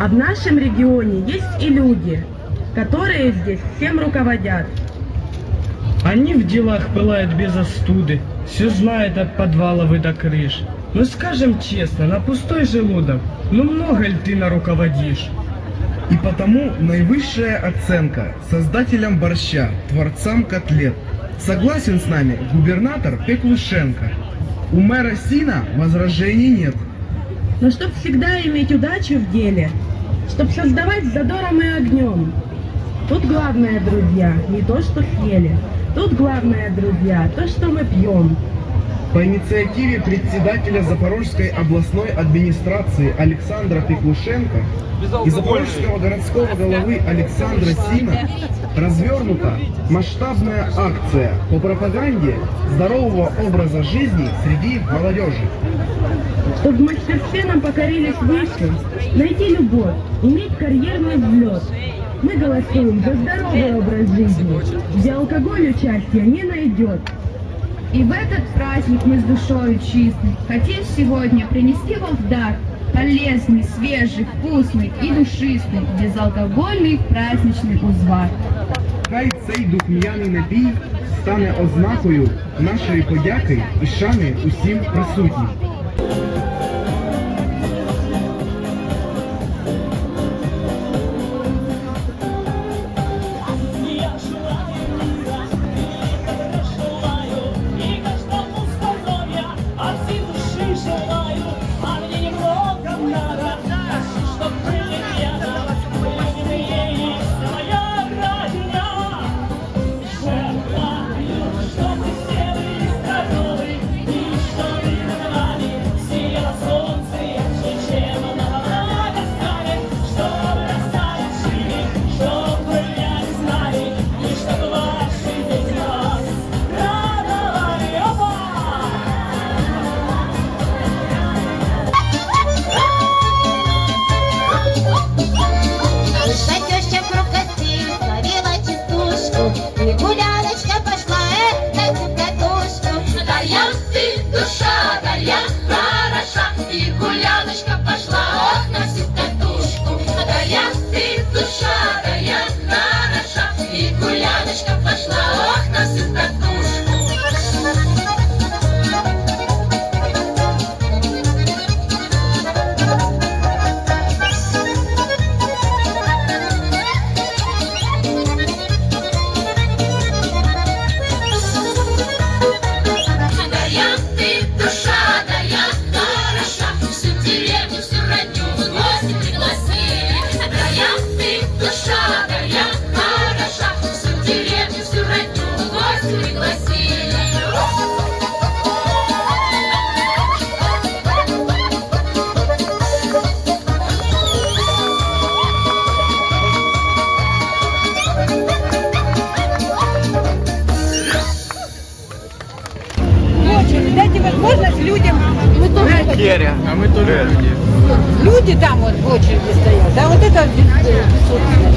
А в нашем регионе есть и люди, которые здесь всем руководят. Они в делах пылают без остуды, все знают от подвалов и до крыш. Ну скажем честно, на пустой желудок, ну много ли ты наруководишь? И потому наивысшая оценка создателям борща, творцам котлет. Согласен с нами губернатор Пеклушенко. У мэра Сина возражений нет. Но чтоб всегда иметь удачу в деле, чтоб создавать задором и огнем. Тут главное, друзья, не то, что съели. Тут главное, друзья, то, что мы пьем. По инициативе председателя Запорожской областной администрации Александра Пеклушенко и Запорожского городского головы Александра Сина развернута масштабная акция по пропаганде здорового образа жизни среди молодежи. Чтоб в мастерстве нам покорились выше, найти любовь, иметь карьерный взлет. Мы голосуем за здоровый образ жизни, где алкоголь участия не найдет. И в этот праздник мы с душою чистой хотим сегодня принести вам в дар полезный, свежий, вкусный і душистий, безалкогольний праздничний узвар. Хай цей духм'яний напій стане ознакою нашої подяки і шани усім присутнім. Хороша, и тоже а мы тоже люди. Люди там вот в очереди стоят. Да, вот это без- э, бессовестно.